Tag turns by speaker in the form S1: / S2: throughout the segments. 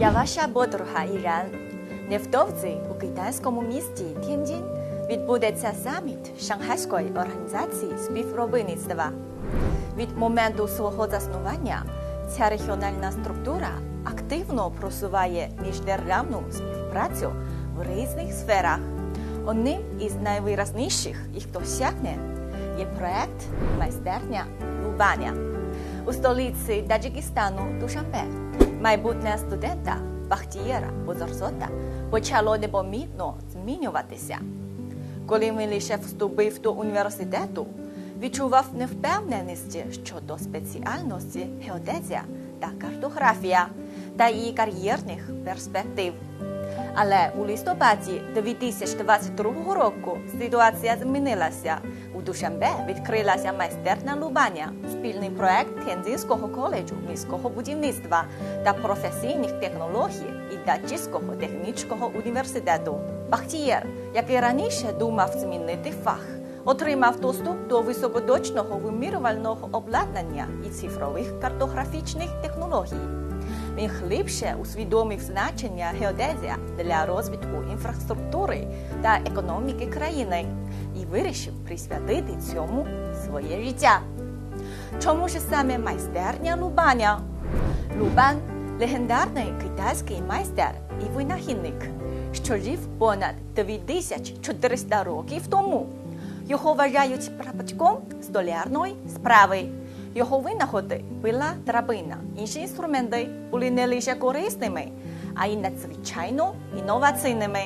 S1: Я ваша подруга Іран. Невдовзі у китайському місті Тяньцзин відбудеться саміт Шанхайської організації співробітництва. Від моменту свого заснування ця регіональна структура активно просуває міждержавну співпрацю в різних сферах. Одним із найвиразніших їх досягнень є проект майстерня Лубаня у столиці Таджикистану Душанбе. Майбутнє студента Бахтієра Бозорзота почало непомітно змінюватися. Коли він лише вступив до університету, відчував невпевненість щодо спеціальності геодезія та картографія та її кар'єрних перспектив. Але у листопаді 2022 року ситуація змінилася. У Душанбе відкрилася майстерна Лубаня, спільний проект Тензинського коледжу міського будівництва та професійних технологій і Даджицького технічного університету. Бахтієр, який раніше думав змінити фах, отримав доступ до високоточного вимірювального обладнання і цифрових картографічних технологій. Він глибше усвідомив значення геодезія для розвитку інфраструктури та економіки країни і вирішив присвятити цьому своє життя. Чому ж саме майстерня Лубаня? Лубан легендарний китайський майстер і винахідник, що жив понад 2400 років тому. Його вважають прапачком столярної справи. Його винаходи пила драбина, інші інструменти були не лише корисними, а й надзвичайно інноваційними.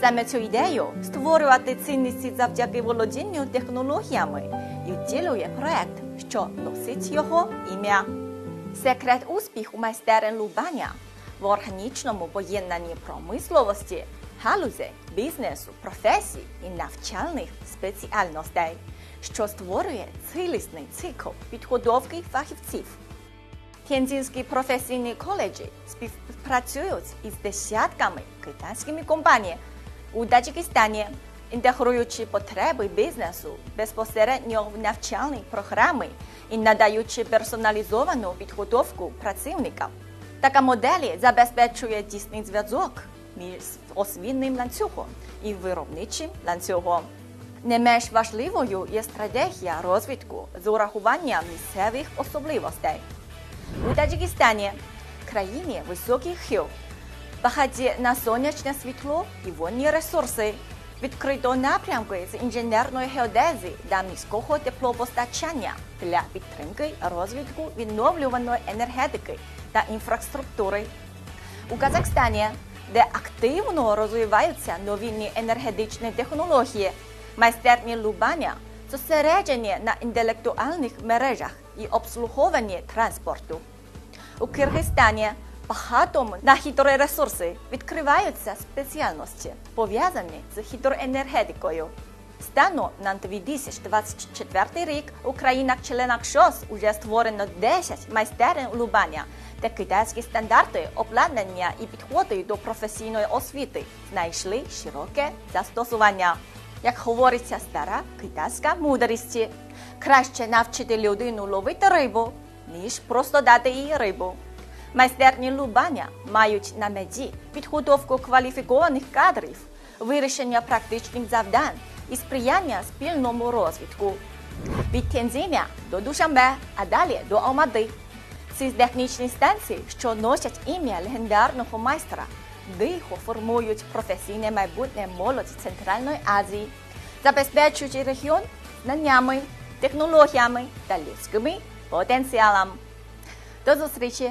S1: Саме цю ідею створювати цінності завдяки володінню технологіями і втілює проект, що носить його ім'я. Секрет успіху майстерень Лубаня в органічному поєднанні промисловості, галузей, бізнесу, професій і навчальних спеціальностей що створює цілісний цикл підготовки фахівців. Тяньцзинські професійні коледжі співпрацюють із десятками китайськими компаній у Таджикистані, інтегруючи потреби бізнесу безпосередньо в навчальні програми і надаючи персоналізовану підготовку працівникам. Така модель забезпечує дійсний зв'язок між освітним ланцюгом і виробничим ланцюгом. Не менш важливою є стратегія розвитку з урахуванням місцевих особливостей. У Таджикистані, країні високих гір, багаті на сонячне світло і водні ресурси, відкрито напрямки з інженерної геодезії та міського теплопостачання для підтримки розвитку відновлюваної енергетики та інфраструктури. У Казахстані, де активно розвиваються новітні енергетичні технології, майстерні Лубаня зосереджені на інтелектуальних мережах і обслуговуванні транспорту. У Киргизстані багато на гідроресурси відкриваються спеціальності, пов'язані з гідроенергетикою. Станом на 2024 рік у країнах-членах ШОС уже створено 10 майстерень Лубаня, де китайські стандарти, обладнання і підходи до професійної освіти знайшли широке застосування. Як говориться стара китайська мудрість, краще навчити людину ловити рибу, ніж просто дати їй рибу. Майстерні Лубаня мають на меті підготовку кваліфікованих кадрів, вирішення практичних завдань і сприяння спільному розвитку. Від Тензиня до Душанбе, а далі до Алмади. Ці технічні станції, що носять ім'я легендарного майстра, дихо формують професійне майбутнє молодь Центральної Азії, забезпечуючи регіон знаннями, технологіями та людськими потенціалами. До зустрічі!